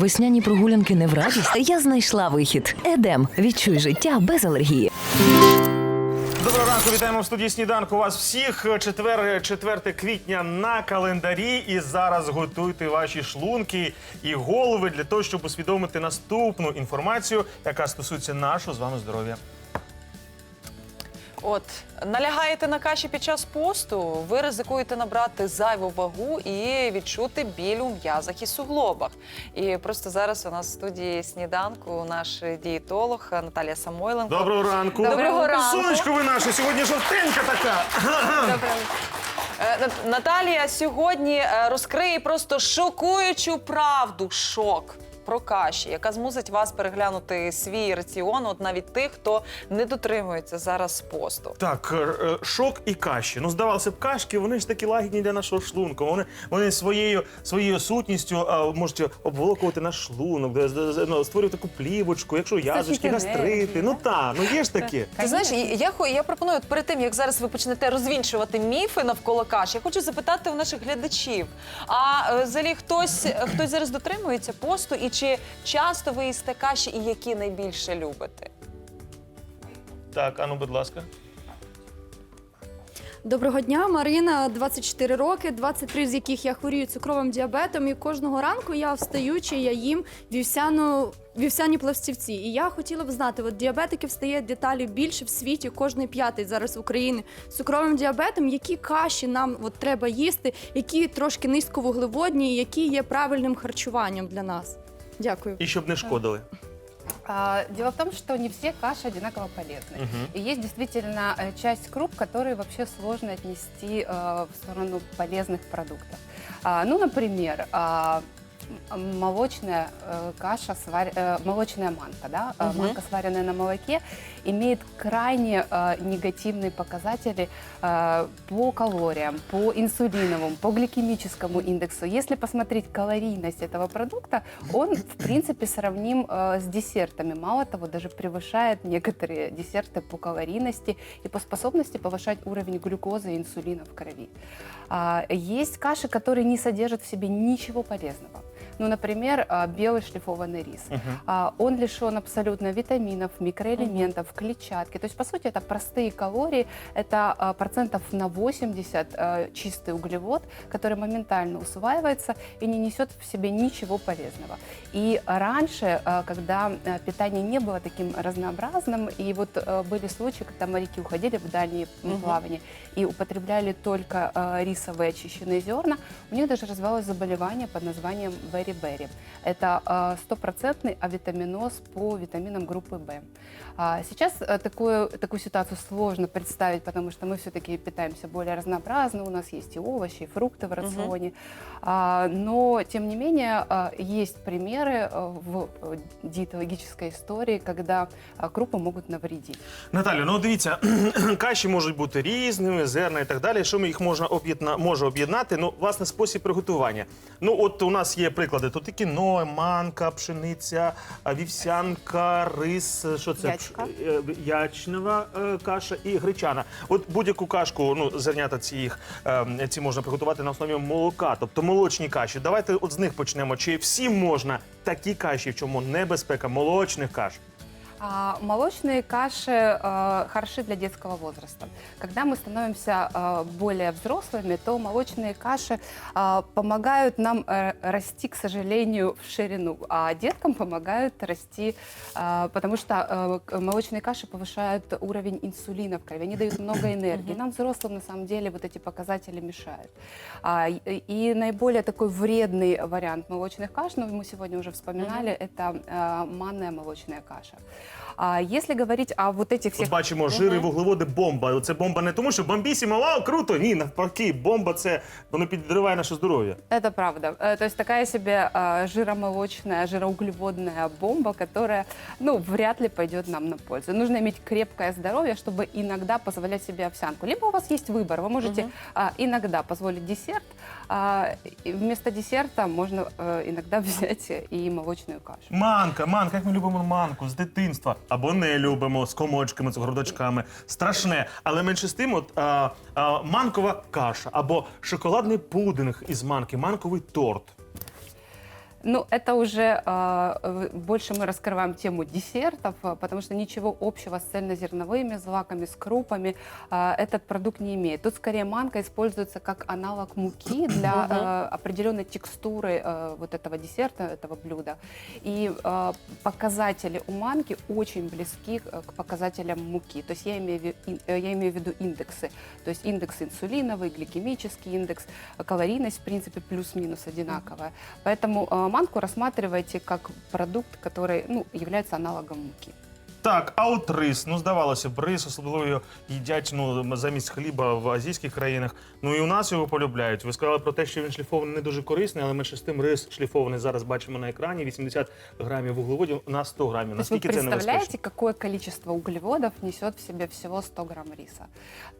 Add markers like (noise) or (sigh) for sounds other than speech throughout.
Весняні прогулянки не в радість. Я знайшла вихід. Едем. Відчуй життя без алергії. Доброго ранку, вітаємо в студії сніданку. Вас всіх четвер, 4 квітня на календарі. І зараз готуйте ваші шлунки і голови для того, щоб усвідомити наступну інформацію, яка стосується нашого з вами здоров'я. От налягаєте на каші під час посту, ви ризикуєте набрати зайву вагу і відчути біль у м'язах і суглобах. І просто зараз у нас в студії сніданку наш дієтолог Наталія Самойленко. Доброго ранку. Доброго ранку. Сонечко ви наше, сьогодні жовтенька така. Е, Нат- Наталія сьогодні е, розкриє просто шокуючу правду. Шок. Про каші, яка змусить вас переглянути свій раціон, от навіть тих, хто не дотримується зараз посту. Так, е, е, шок і каші. Ну, здавалося б, кашки, вони ж такі лагідні для нашого шлунку. Вони, вони своєю, своєю сутністю а, можуть обволокувати наш шлунок, де- де- де- ну, створювати таку плівочку, якщо енергії, гастрити. Ну так, ну є ж такі. Ти знаєш, я, хо- я пропоную от перед тим, як зараз ви почнете розвінчувати міфи навколо каш, я хочу запитати у наших глядачів. А е, взагалі хтось, хтось зараз дотримується посту, і чи часто ви їсте каші, і які найбільше любите? Так, ану, будь ласка. Доброго дня, Марина, 24 роки, 23 з яких я хворію цукровим діабетом. І кожного ранку я встаючи, я їм вівсяну. Вівсяні пластівці, і я хотіла б знати, от діабетиків стає деталі більше в світі, кожний п'ятий зараз України з цукровим діабетом. Які каші нам от треба їсти, які трошки низьковуглеводні, і які є правильним харчуванням для нас? Дякую. І щоб не шкодили. А, Дело в том, что не все каши одинаково полезны. И есть действительно э, часть круп, которые вообще сложно отнести э, в сторону полезных продуктов. А, Ну, например, а, молочная э, каша, свар- э, молочная манка, да, Мгм. манка, сваренная на молоке, имеет крайне э, негативные показатели э, по калориям, по инсулиновому, по гликемическому индексу. Если посмотреть калорийность этого продукта, он, в принципе, сравним э, с десертами. Мало того, даже превышает некоторые десерты по калорийности и по способности повышать уровень глюкозы и инсулина в крови. А, Есть каши, которые не содержат в себе ничего полезного. Ну, например, а, белый шлифованный рис. А, Он лишен абсолютно витаминов, микроэлементов, клетчатки. То есть, по сути, это простые калории, это а, процентов на 80 а, чистый углевод, который моментально усваивается и не несет в себе ничего полезного. И раньше, когда питание не было таким разнообразным, и вот были случаи, когда моряки уходили в дальние Мгм. плавания и употребляли только рисовые очищенные зерна, у них даже развивалось заболевание под названием бери-бери. Это а, стопроцентный авитаминоз по витаминам группы В. А, Сейчас а, такую, такую ситуацию сложно представить, потому что мы все-таки питаемся более разнообразно, у нас есть и овощи, и фрукты в рационе. А, Но, тем не менее, а, есть примеры а, в э, диетологической истории, когда а, крупы могут навредить. Наталю, ну дивіться, (clears throat) каші можуть бути різними, зерна і так далі. Що ми їх можна об'єдна, може об'єднати? Ну, власне, спосіб приготування. Ну, от у нас є Приклади. Тут і кіно, манка, пшениця, вівсянка, рис, е, що це? Ячка. Е, Ячнева е, каша і гречана. От будь-яку кашку, ну, зернята ці їх е, ці можна приготувати на основі молока, тобто молочні каші. Давайте от з них почнемо. Чи всім можна такі каші, в чому небезпека молочних каш? А, Молочные каши э, хороши для детского возраста. Когда мы становимся э, более взрослыми, то молочные каши э, помогают нам расти, к сожалению, в ширину, а деткам помогают расти, потому что молочные каши повышают уровень инсулина в крови, они дают много энергии. Нам, взрослым, на самом деле, вот эти показатели мешают. А, и, наиболее такой вредный вариант молочных каш, ну, мы сегодня уже вспоминали, это манная молочная каша. А если говорить о вот этих От всех... бачимо, жири, вуглеводи, бомба. Це бомба не тому, що бомбісімо, вау, круто. Ні, навпаки, бомба це воно підриває наше здоров'я. Это правда. Э, То есть такая себе э, жиромолочная, жироуглеводная бомба, которая, ну, вряд ли пойдет нам на пользу. Нужно иметь крепкое здоровье, чтобы иногда позволять себе овсянку. Либо у вас есть выбор, вы можете а, иногда позволить десерт, а, и вместо десерта можно э, иногда взять (laughs) и молочную кашу. Манка, манка, як ми любимо манку з дитинства. Або не любимо з комочками, з грудочками. Страшне. Але менше з тим, от а, а, манкова каша або шоколадний пудинг із манки, манковий торт. Ну, это уже э, больше мы раскрываем тему десертов, э, потому что ничего общего с цельнозерновыми злаками, с крупами э, этот продукт не имеет. Тут скорее манка используется как аналог муки (coughs) для э, определенной текстуры э, вот этого десерта, этого блюда. И э, показатели у манки очень близки к показателям муки. То есть я имею, в э, я имею в виду индексы. То есть индекс инсулиновый, гликемический индекс, калорийность, в принципе, плюс-минус одинаковая. Поэтому э, манку рассматривайте как продукт, который ну, является аналогом муки. Так, а от рис, ну здавалося б, рис особливо його їдять ну, замість хліба в азійських країнах. Ну і у нас його полюбляють. Ви сказали про те, що він шліфований не дуже корисний, але ми ще з тим рис шліфований зараз бачимо на екрані. 80 грамів вуглеводів на 100 грамів. То есть вы Наскільки це представляете, небезпечно? какое количество углеводов несет в себе всего 100 грамм риса?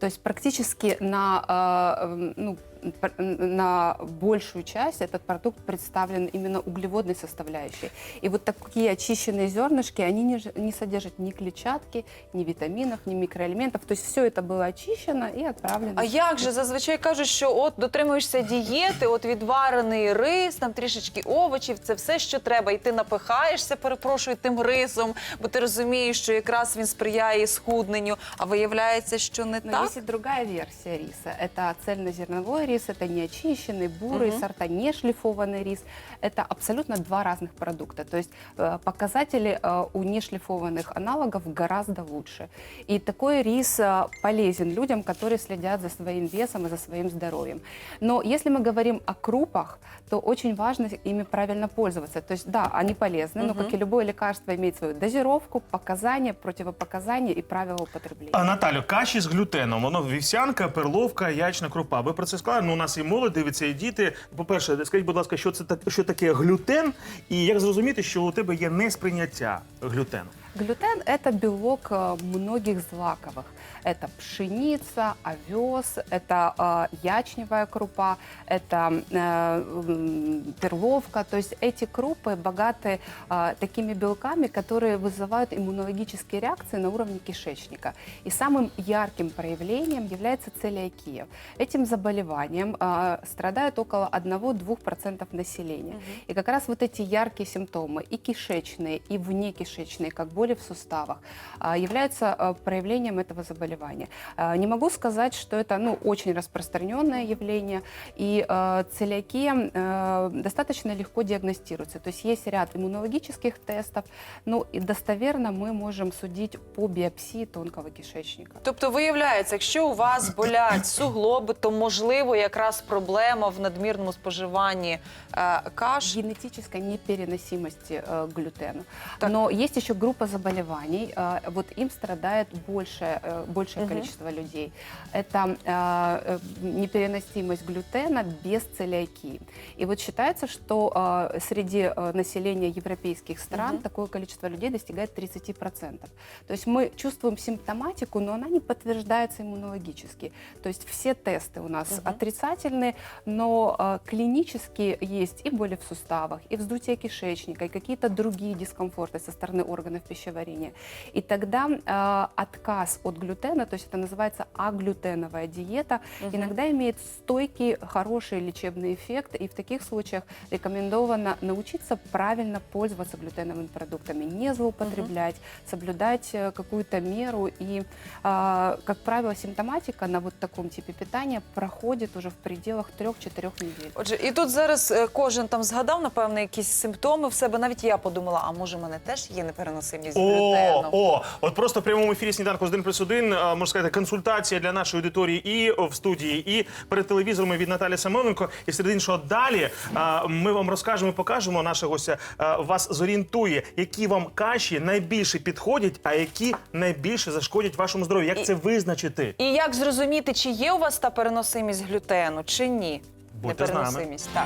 То есть практически на, э, э, ну, пр- на большую часть этот продукт представлен именно углеводной составляющей. И вот такие очищенные зернышки, они не, ж- не содержат ни клетчатки, ни витаминов, ни микроэлементов. То есть все это было очищено и отправлено. А як же зазвичай кажуть, що от дотримуєшся дієти, от відварений рис, там трішечки овочів, це все, що треба. І ти напихаєшся, перепрошую, тим рисом, бо ти розумієш, що якраз він сприяє схудненню. А виявляється, що не Но так. есть и другая версия риса. Это цельнозерновой рис, это неочищенный, бурый, сорта не шлифованный рис Это абсолютно два разных продукта. То есть э, показатели э, у нешлифованных аналогов гораздо лучше. И такой рис э, полезен людям, которые следят за своим весом и за своим здоровьем. Но если мы говорим о крупах, то очень важно ими правильно пользоваться. То есть да, они полезны, но как и любое лекарство имеет свою дозировку, показания, противопоказания и правила употребления. А Наталю, каші з глютеном, воно вівсянка, перловка, яєчна крупа. Ви про це сказали? Ну, у нас і молодь дивиться, і діти. По-перше, скажіть, будь ласка, що це так, що таке глютен, і як зрозуміти, що у тебе є несприйняття глютену? Глютен – это белок э, многих злаковых. Это пшеница, овес, это э, ячневая крупа, это э, перловка. То есть эти крупы богаты э, такими белками, которые вызывают иммунологические реакции на уровне кишечника. И самым ярким проявлением является целиакия. Этим заболеванием э, страдает около 1-2% населения. И как раз вот эти яркие симптомы, и кишечные, и внекишечные, как боли в суставах, а, являются а, проявлением этого заболевания. А, Не могу сказать, что это ну, очень распространенное явление, и а, целиакия а, достаточно легко диагностируется. То есть есть ряд иммунологических тестов, ну и достоверно мы можем судить по биопсии тонкого кишечника. Тобто, виявляється, якщо у вас болять (coughs) суглоби, то можливо якраз проблема в надмірному споживанні е, каш. генетической непереносимости э, к глютену. Так. Но есть еще группа заболеваний, э, вот им страдает больше, большее Мгм. количество людей. Это э, непереносимость глютена без целиакии. И вот считается, что среди населения европейских стран Мгм. такое количество людей достигает 30%. То есть мы чувствуем симптоматику, но она не подтверждается иммунологически. То есть все тесты у нас Мгм. отрицательные, но клинически есть и боли в суставах, и вздутие кишечника, и какие-то другие дискомфорты со стороны органов пищеварения И тогда э, отказ от глютена, то есть это называется аглютеновая диета, Мгм. иногда имеет стойкий, хороший лечебный эффект, и в таких случаях рекомендовано научиться правильно пользоваться глютеновыми продуктами, не злоупотреблять, соблюдать э, какую-то меру. И, а, как правило, симптоматика на вот таком типе питания проходит уже в пределах 3-4 недель. Отже, і тут зараз е, кожен там згадав, напевно, якісь симптоми в себе. Навіть я подумала, а може, в мене теж є непереносимість О, глютену. о, от просто в прямому ефірі сніданку з 1 плюс 1, можна сказати, консультація для нашої аудиторії і в студії, і перед телевізором від Наталі Самойленко. І серед іншого далі а, ми вам розкажемо покажемо, наша гостя а, вас зорієнтує, які вам каші найбільше підходять, а які найбільше зашкодять вашому здоров'ю. Як І- це визначити? І як зрозуміти, чи є у вас та переносимість глютену, чи ні? Будьте з нами. Непереносимість, так.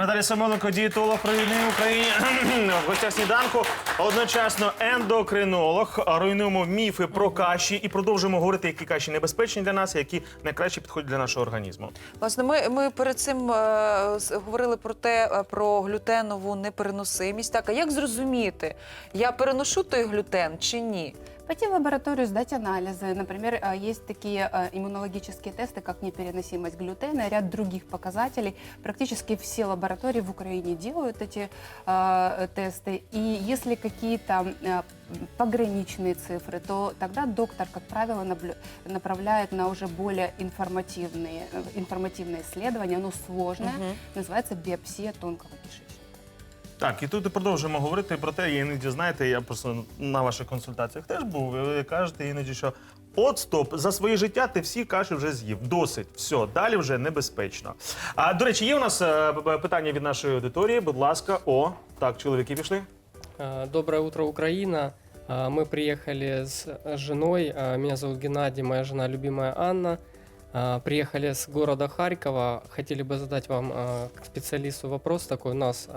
Наталя Самойленко, дієтолог провідний в Україні (clears throat) в гостях сніданку. Одночасно ендокринолог. Руйнуємо міфи про каші і продовжуємо говорити, які каші небезпечні для нас, які найкраще підходять для нашого організму. Власне, ми, ми перед цим е, говорили про те, е, про глютенову непереносимість. Так, а як зрозуміти, я переношу той глютен чи ні? Пойти в лабораторию, сдать анализы. Например, э, есть такие э, иммунологические тесты, как непереносимость глютена, ряд других показателей. Практически все лаборатории в Украине делают эти э, тесты. И если какие-то пограничные цифры, то тогда доктор, как правило, наблю- направляет на уже более информативные, информативное исследование. Оно сложное, называется биопсия тонкого кишечника. Так, і тут продовжуємо говорити про те, іноді знаєте, я просто на ваших консультаціях теж був. Ви кажете іноді, що от стоп, за своє життя ти всі каші вже з'їв. Досить, все, далі вже небезпечно. А до речі, є у нас е, питання від нашої аудиторії. Будь ласка, о, так, чоловіки пішли. Доброе утро, Украина. А, Мы приехали с женой. Меня зовут Геннадий, моя жена любимая Анна. Приехали с города Харькова. Хотели бы задать вам, как специалисту, вопрос такой. У нас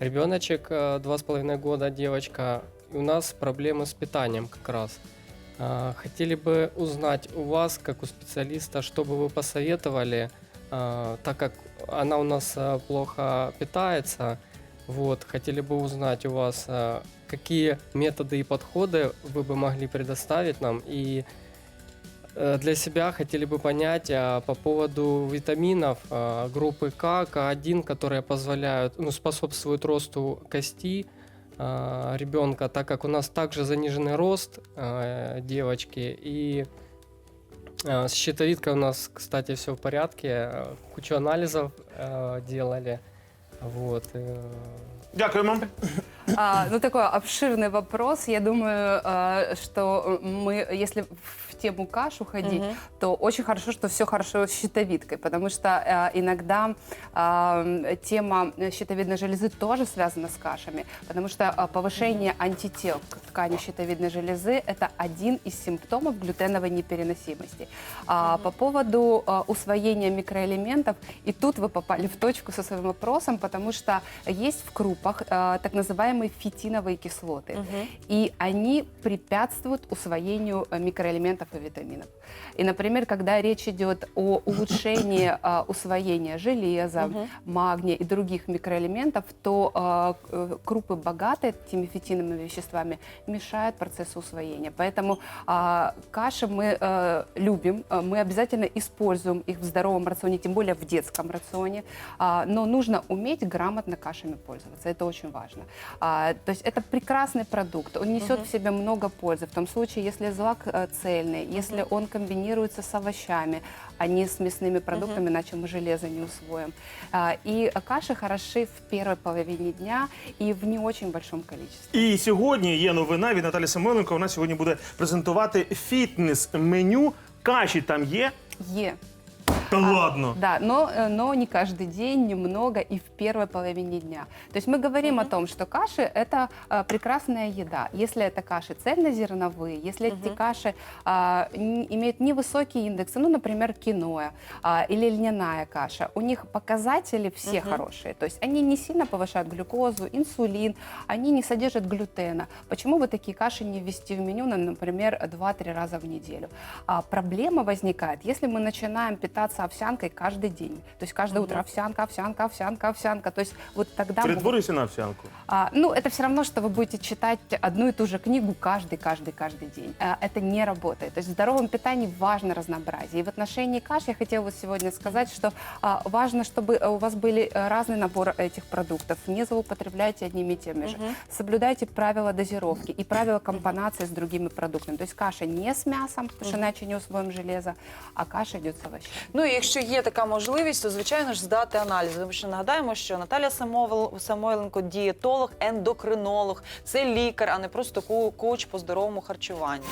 ребеночек а, два с половиной года, девочка. И у нас проблемы с питанием как раз. А, Хотели бы узнать у вас, как у специалиста, что бы вы посоветовали, а, так как она у нас а, плохо питается. Вот, хотели бы узнать у вас, а, какие методы и подходы вы бы могли предоставить нам. И э, для себя хотели бы понять а, по поводу витаминов а, группы К, К1, которые позволяют, ну, способствуют росту кости а, ребенка, так как у нас также заниженный рост а, девочки. И а, с щитовидкой у нас, кстати, все в порядке. Кучу анализов а, делали. Вот. э, Дякуємо. А, ну, такой обширный вопрос. Я думаю, а, что мы, если в тему каш уходить, Мгм. то очень хорошо, что все хорошо с щитовидкой, потому что а, иногда а, тема щитовидной железы тоже связана с кашами, потому что а, повышение антител к ткани щитовидной железы – это один из симптомов глютеновой непереносимости. А, По поводу а, усвоения микроэлементов, и тут вы попали в точку со своим вопросом, потому что есть в крупах а, так называемые фитиновые кислоты, и они препятствуют усвоению э, микроэлементов и витаминов. И, например, когда речь идет о улучшении а, усвоения железа, магния и других микроэлементов, то а, э, крупы, богатые этими фитиновыми веществами, мешают процессу усвоения. Поэтому а, каши мы э, любим, мы обязательно используем их в здоровом рационе, тем более в детском рационе, но нужно уметь грамотно кашами пользоваться, это очень важно. То есть это прекрасный продукт, он несет в себе много пользы, в том случае, если злак э, цельный, если он комбинируется с овощами, а не с мясными продуктами, иначе мы железо не усвоим. А, и каши хороши в первой половине дня и в не очень большом количестве. І сьогодні є новина від Наталі Самойленко. Вона сьогодні буде презентувати фітнес-меню. Каші там є. Е. Та ладно. Да, но, э, но не каждый день, немного и в первой половине дня. То есть мы говорим о том, что каши – это э, прекрасная еда. Если это каши цельнозерновые, если эти каши а, н- имеют невысокие индексы, ну, например, киноа а, или льняная каша, у них показатели все хорошие. То есть они не сильно повышают глюкозу, инсулин, они не содержат глютена. Почему бы такие каши не ввести в меню, на, например, 2-3 раза в неделю? А проблема возникает, если мы начинаем питаться овсянкой каждый день. То есть каждое утро овсянка, овсянка, овсянка, овсянка. То есть вот тогда... Перетворюйся на овсянку. а, ну, это все равно, что вы будете читать одну и ту же книгу каждый, каждый, каждый день. А, это не работает. То есть в здоровом питании важно разнообразие. И в отношении каш я хотела вот сегодня сказать, что а, важно, чтобы э, у вас были э, разный набор этих продуктов. Не злоупотребляйте одними и теми же. Соблюдайте правила дозировки и правила компонации с другими продуктами. То есть каша не с мясом, потому что иначе не усвоим железо, а каша идет с овощами. Ну і якщо є така можливість, то звичайно ж здати аналізи. Тому що нагадаємо, що Наталя Самойленко дієтолог, ендокринолог, це лікар, а не просто коуч по здоровому харчуванню.